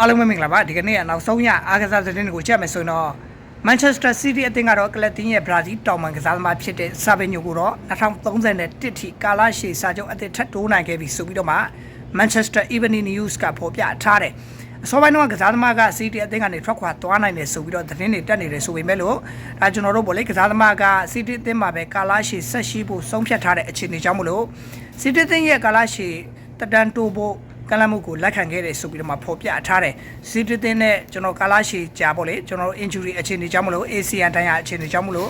အားလုံးပဲမင်္ဂလာပါဒီကနေ့ကနောက်ဆုံးရအားကစားသတင်းတွေကိုကြည့်မယ်ဆိုရင်တော့ Manchester City အသင်းကတော့ကလပ်တင်းရဲ့ဘရာဇီးတောင်ပန်ကစားသမားဖြစ်တဲ့ Savinho ကိုတော့2031ထိကာလရှည်စာချုပ်အသစ်ထပ်တိုးနိုင်ခဲ့ပြီဆိုပြီးတော့မှ Manchester Evening News ကဖော်ပြထားတယ်အစောပိုင်းတော့ကစားသမားက City အသင်းကနေထွက်ခွာသွားနိုင်တယ်ဆိုပြီးတော့သတင်းတွေတက်နေတယ်ဆိုပေမဲ့လို့ဒါကျွန်တော်တို့ဗောလေကစားသမားက City အသင်းမှာပဲကာလရှည်ဆက်ရှိဖို့ဆုံးဖြတ်ထားတဲ့အခြေအနေကြောင့်မလို့ City အသင်းရဲ့ကာလရှည်တက်တန်းတိုးဖို့ ကလမှုကိုလက်ခံခဲ့တယ်ဆိုပြီးတော့မှဖော်ပြထားတယ်စီတီတင်နဲ့ကျွန်တော်ကာလာရှီကြာပေါ့လေကျွန်တော်တို့ injury အခြေအနေကြောင့်မလို့ ACN တန်းရအခြေအနေကြောင့်မလို့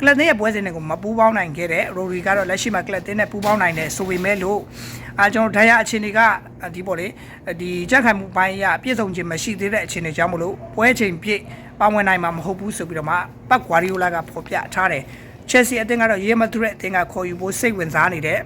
ကလပ်တင်ရဲ့ပွဲစဉ်တွေကိုမပူးပေါင်းနိုင်ခဲ့တဲ့ Rory ကတော့လက်ရှိမှာကလပ်တင်နဲ့ပူးပေါင်းနိုင်တယ်ဆိုပေမဲ့လို့အာကျွန်တော်ဒဏ်ရာအခြေအနေကဒီပေါ့လေဒီကြက်ခံမှုပိုင်းရပြည့်စုံခြင်းမရှိသေးတဲ့အခြေအနေကြောင့်မလို့ပွဲချိန်ပြည့်ပါဝင်နိုင်မှာမဟုတ်ဘူးဆိုပြီးတော့မှပတ်ကွာရီယိုလာကဖော်ပြထားတယ် Chelsea အသင်းကတော့ရေမသူတဲ့အသင်းကခေါ်ယူဖို့စိတ်ဝင်စားနေတဲ့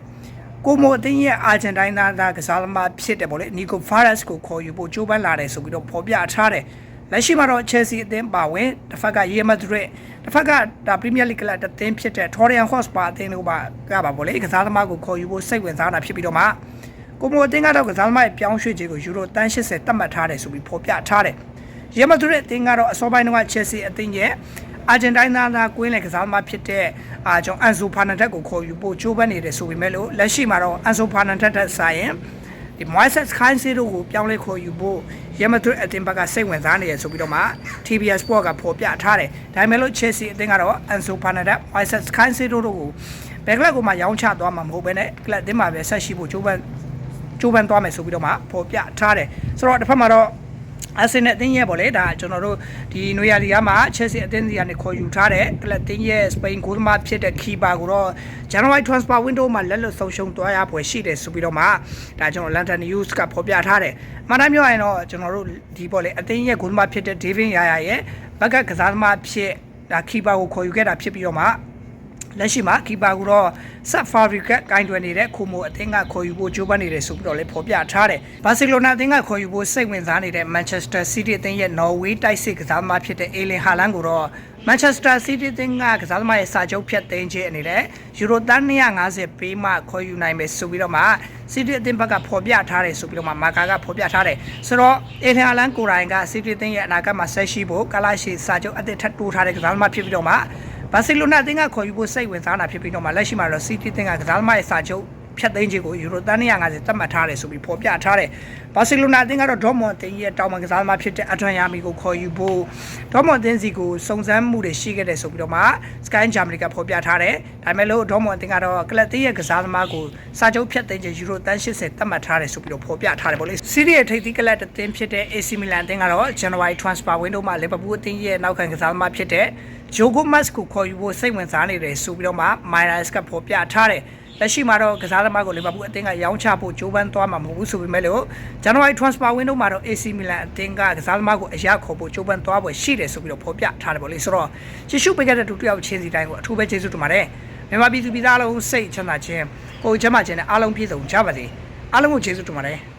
ကိုမိုအသင်းရဲ့အာဂျင်တိုင်းသားသားကစားသမားဖြစ်တယ်ဗောလေနီကိုဖာရက်စ်ကိုခေါ်ယူဖို့ကြိုးပမ်းလာတယ်ဆိုပြီးတော့ဖော်ပြထားတယ်လက်ရှိမှာတော့ Chelsea အသင်းပါဝင်တစ်ဖက်က Real Madrid တစ်ဖက်ကဒါ Premier League ကလပ်တစ်သင်းဖြစ်တဲ့ Torreon Hotspur အသင်းတို့ပါကပါဗောလေကစားသမားကိုခေါ်ယူဖို့စိတ်ဝင်စားတာဖြစ်ပြီးတော့မှကိုမိုအသင်းကတော့ကစားသမားရဲ့ပြောင်းရွှေ့ခြင်းကိုယူရိုတန်း80တတ်မှတ်ထားတယ်ဆိုပြီးဖော်ပြထားတယ် Real Madrid အသင်းကတော့အစောပိုင်းတုန်းက Chelsea အသင်းရဲ့ အာဂျင်တိုင်းသားသားကွင်းလေကစားသမားဖြစ်တဲ့အာကျွန်အန်ဆိုဖာနန်တက်ကိုခေါ်ယူဖို့ကြိုးပမ်းနေတယ်ဆိုပေမဲ့လို့လက်ရှိမှာတော့အန်ဆိုဖာနန်တက်တက်ဆိုင်ရင်ဒီမိုက်ဆက်ခိုင်းစီတို့ကိုပြောင်းလဲခေါ်ယူဖို့ရမဒရစ်အသင်းဘက်ကစိတ်ဝင်စားနေရဆိုပြီးတော့မှ TBS Sport ကဖော်ပြထားတယ်ဒါပေမဲ့လို့ Chelsea အသင်းကတော့အန်ဆိုဖာနန်တက်မိုက်ဆက်ခိုင်းစီတို့ကိုဘယ်ကလပ်ကိုမှရောင်းချသွားမှာမဟုတ်ဘဲနဲ့ကလပ်အသင်းမှာပဲဆက်ရှိဖို့ကြိုးပမ်းကြိုးပမ်းသွားမယ်ဆိုပြီးတော့မှဖော်ပြထားတယ်ဆိုတော့တစ်ဖက်မှာတော့ အဆင်နဲ့အသင်းရဲ့ပေါ့လေဒါကျွန်တော်တို့ဒီနွေရာသီကမှာ Chelsea အသင်းစီကနေခေါ်ယူထားတဲ့ကလပ်တင်းရဲ့စပိန်ဂိုးသမားဖြစ်တဲ့ Keeper ကိုတော့ January transfer window မှာလက်လွတ်ဆုံးရှုံးသွားရပွဲရှိတယ်ဆိုပြီးတော့မှဒါကျွန်တော် London News ကဖော်ပြထားတယ်။မှန်တိုင်းပြောရရင်တော့ကျွန်တော်တို့ဒီပေါ့လေအသင်းရဲ့ဂိုးသမားဖြစ်တဲ့ David Yaya ရဲ့ဘက်ကကစားသမားဖြစ်ဒါ Keeper ကိုခေါ်ယူခဲ့တာဖြစ်ပြီးတော့မှ လက်ရှိမှာကီပါကူတော့ဆက်ဖာဘရီကတ်ကိုင်းတွယ်နေတဲ့ခုမိုအသင်းကခေါ်ယူဖို့ကြိုးပမ်းနေတယ်ဆိုပြီးတော့လည်းဖော်ပြထားတယ်။ဘာစီလိုနာအသင်းကခေါ်ယူဖို့စိတ်ဝင်စားနေတဲ့ Manchester City အသင်းရဲ့ Norway တိုက်စစ်ကစားသမားဖြစ်တဲ့ Erling Haaland ကိုတော့ Manchester City အသင်းကကစားသမားရဲ့စာချုပ်ဖြတ်သိမ်းခြင်းအနေနဲ့ယူရိုတန်း250ပေးမှခေါ်ယူနိုင်မယ်ဆိုပြီးတော့မှ City အသင်းဘက်ကဖော်ပြထားတယ်ဆိုပြီးတော့မှမာကာကဖော်ပြထားတယ်။ဆိုတော့ Erling Haaland ကိုယ်တိုင်က City အသင်းရဲ့အနာဂတ်မှာဆက်ရှိဖို့ကလာရှိစာချုပ်အသစ်ထပ်တိုးထားတဲ့ကစားသမားဖြစ်ပြီးတော့မှ ဘာစီလိုနာအသင်းကခေါ်ယူဖို့စိတ်ဝင်စားတာဖြစ်ပြီးတော့မှလက်ရှိမှာတော့ City အသင်းကကစားသမားရဲ့စာချုပ်ဖြတ်သိမ်းခြင်းကိုယူရိုတန်း250သတ်မှတ်ထားတယ်ဆိုပြီးဖော်ပြထားတယ်။ဘာစီလိုနာအသင်းကတော့ဒေါ်မွန်အသင်းရဲ့တောင်ပန်ကစားသမားဖြစ်တဲ့အထွန်ယာမီကိုခေါ်ယူဖို့ဒေါ်မွန်အသင်းစီကိုစုံစမ်းမှုတွေရှိခဲ့တယ်ဆိုပြီးတော့မှ Sky Germany ကဖော်ပြထားတယ်။ဒါပေမဲ့လို့ဒေါ်မွန်အသင်းကတော့ကလပ်တင်းရဲ့ကစားသမားကိုစာချုပ်ဖြတ်သိမ်းခြင်းယူရိုတန်း80သတ်မှတ်ထားတယ်ဆိုပြီးတော့ဖော်ပြထားတယ်ပေါ့လေ။ City ရဲ့ထိပ်သီးကလပ်အသင်းဖြစ်တဲ့ AC Milan အသင်းကတော့ January transfer window မှာ Liverpool အသင်းရဲ့နောက်ခံကစားသမားဖြစ်တဲ့ Jogo Mas ကိုခေါ်ယူဖို့စိတ်ဝင်စားနေတယ်ဆိုပြီးတော့မှ Myers ကဖော်ပြထားတယ်လက်ရှိမှာတော့ကစားသမားကိုလီဗာပူးအသင်းကရောင်းချဖို့ကြိုးပမ်းသွားမှာမဟုတ်ဘူးဆိုပေမဲ့လို့ January transfer window မှာတော့ AC Milan အသင်းကကစားသမားကိုအရခေါ်ဖို့ကြိုးပမ်းသွားပွဲရှိတယ်ဆိုပြီးတော့ဖော်ပြထားတယ်ပေါ့လေဆိုတော့ချစ်ရှုပေးခဲ့တဲ့တူတယောက်ချင်းစီတိုင်းကိုအထူးပဲကျေးဇူးတင်ပါတယ်မြန်မာပြည်သူပြည်သားအလုံးစိတ်ချမ်းသာခြင်းကိုယ်ချမ်းသာခြင်းနဲ့အားလုံးပြည့်စုံကြပါစေအားလုံးကိုကျေးဇူးတင်ပါတယ်